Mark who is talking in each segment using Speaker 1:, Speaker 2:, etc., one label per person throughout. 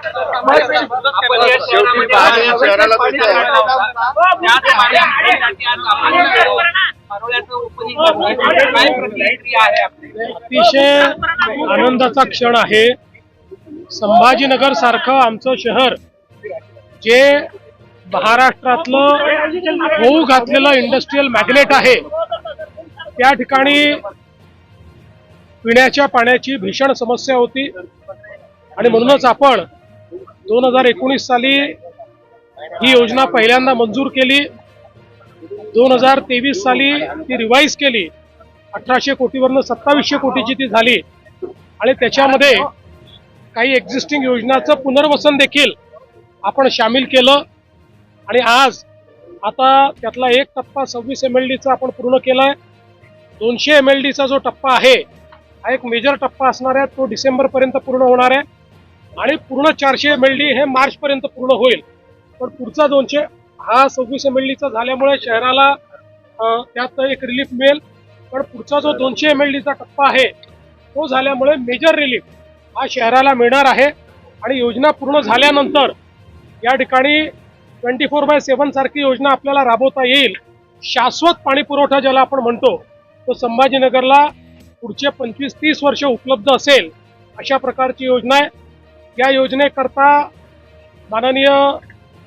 Speaker 1: आपण या
Speaker 2: शेवटी पाणी शहराला
Speaker 3: अतिशय आनंदाचा क्षण आहे. संभाजीनगर सारखं आमचं शहर जे महाराष्ट्रातलं होऊ घातलेलं इंडस्ट्रीयल मॅग्नेट आहे त्या ठिकाणी पिण्याच्या पाण्याची भीषण समस्या होती. आणि म्हणूनच आपण दोन हजार एकोणीस साली ही योजना पहिल्यांदा मंजूर केली. दोन हजार तेवीस साली ती रिवाईज केली. अठराशे कोटीवरनं सत्तावीसशे कोटीची ती झाली. आणि त्याच्यामध्ये काही एक्झिस्टिंग योजनाचं पुनर्वसन देखील आपण सामील केलं. आणि आज आता त्यातला एक टप्पा सव्वीस एम एल डीचा आपण पूर्ण केलाय. दोनशे एम एल डीचा जो टप्पा आहे हा एक मेजर टप्पा असणार आहे. तो डिसेंबरपर्यंत पूर्ण होणार आहे. आणि पूर्ण चारशे एम एल डी हे मार्चपर्यंत पूर्ण होईल. पण पुढचा दोनशे हा सव्वीस एम एल डीचा झाल्यामुळे शहराला त्यात एक रिलीफ मिळेल. पण पुढचा जो दोनशे एम एल डीचा टप्पा आहे तो झाल्यामुळे मेजर रिलीफ हा शहराला मिळणार आहे. आणि योजना पूर्ण झाल्यानंतर या ठिकाणी ट्वेंटी फोर बाय सेव्हन सारखी योजना आपल्याला राबवता येईल. शाश्वत पाणी पुरवठा ज्याला आपण म्हणतो तो संभाजीनगरला पुढचे पंचवीस तीस वर्ष उपलब्ध असेल अशा प्रकारची योजना आहे. या योजनेकरता माननीय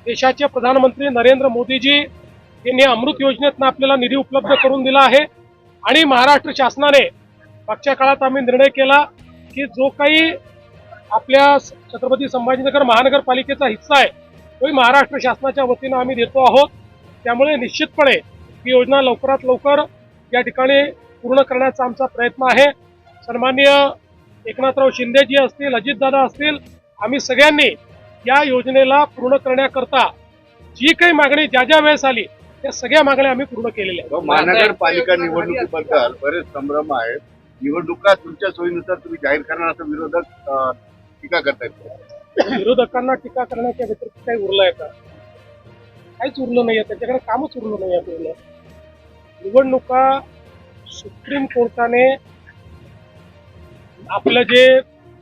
Speaker 3: देशाचे प्रधानमंत्री नरेंद्र मोदीजी यांनी अमृत योजनेतनं आपल्याला निधी उपलब्ध करून दिला आहे. आणि महाराष्ट्र शासनाने मागच्या काळात आम्ही निर्णय केला की जो काही आपल्या छत्रपती संभाजीनगर महानगरपालिकेचा हिस्सा आहे तोही महाराष्ट्र शासनाच्या वतीनं आम्ही देतो आहोत. त्यामुळे निश्चितपणे ही योजना लवकरात लवकर या ठिकाणी पूर्ण करण्याचा आमचा प्रयत्न आहे. सन्मान्य एकनाथराव शिंदेजी असतील अजितदादा असतील आम्ही सगळ्यांनी या योजनेला पूर्ण करण्याकरता जी काही मागणी ज्या ज्या वेळेस आली त्या सगळ्या मागण्या आम्ही पूर्ण केलेल्या आहेत.
Speaker 2: महानगरपालिका निवडणुकीबद्दल बरेच संभ्रम आहेत. निवडणुका तुमच्या सोयीनुसार तुम्ही जाहीर करणार असं विरोधक टीका करतायत.
Speaker 3: विरोधकांना टीका करण्याच्या व्यतिरिक्त काही उरलंय का? काहीच उरलं नाहीये. त्यांच्याकडे कामच उरलं नाहीये पूर्ण. निवडणुका सुप्रीम कोर्टाने आपलं जे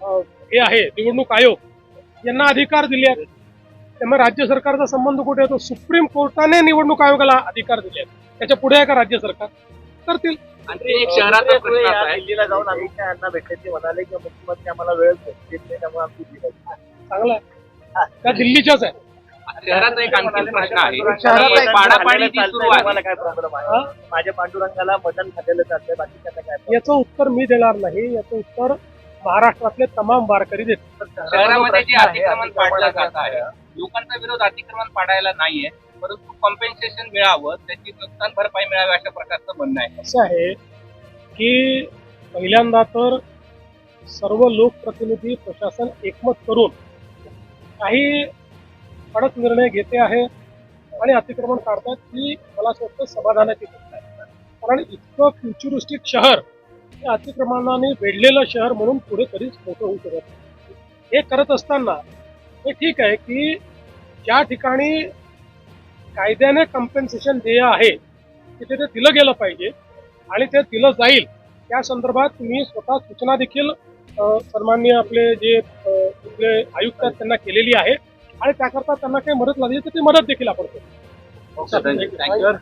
Speaker 3: हे आहे निवडणूक आयोग यांना अधिकार दिले आहेत. त्यामुळे राज्य सरकारचा संबंध कुठे येतो सुप्रीम कोर्टाने निवडणूक आयोगाला अधिकार दिले आहेत. त्याच्या पुढे आहे का राज्य सरकार? करतील.
Speaker 1: एक आहे.
Speaker 4: दिल्लीला जाऊन अमित शहा यांना भेटले. ते म्हणाले की मुख्यमंत्री आम्हाला वेळ नाही त्यामुळे आमची.
Speaker 3: चांगला आहे. त्या दिल्लीच्याच आहे.
Speaker 1: शहराचा एक आणखी प्रश्न आहे
Speaker 4: शहरात एक
Speaker 1: पाडापाडी जी सुरू आहे.
Speaker 4: तुम्हाला काय प्रॉब्लेम? आहे? माझ्या पांडुरंगाला मटण खाल्लेलं चालतंय बाकी त्यांना काय?
Speaker 3: याचं उत्तर मी देणार नाही. याचं उत्तर महाराष्ट्रातले तमाम वारकरी देतील
Speaker 1: शहरामध्ये जे अतिक्रमण पाडलं जात आहे लोकांचा विरोध अतिक्रमण पाडायला नाहीये परंतु कॉम्पेन्सेशन मिळावं त्याची नुकसान भरपाई मिळावी अशा प्रकारचं म्हणणं आहे.
Speaker 3: असं आहे की पहिल्यांदा तर सर्व लोकप्रतिनिधी प्रशासन एकमत करून काही कडक निर्णय घेते आहे आणि अतिक्रमण काढतात ही मला असं वाटतं समाधानाची गोष्ट आहे. कारण इतकं फ्युचरिस्टिक शहर हे अतिक्रमणाने वेढलेलं शहर म्हणून पुढे कधीच मोठं होऊ शकत नाही. हे करत असताना हे ठीक आहे की ज्या ठिकाणी कायद्याने कम्पेन्सेशन देय आहे तिथे ते दिलं गेलं पाहिजे आणि ते दिलं जाईल. त्या संदर्भात मी स्वतः सूचना देखील सन्माननीय आपले जे आपले आयुक्त त्यांना केलेली आहे. आणि त्याकरता त्यांना काही मदत लागली तर ती मदत देखील आपण करू
Speaker 1: थँक्यू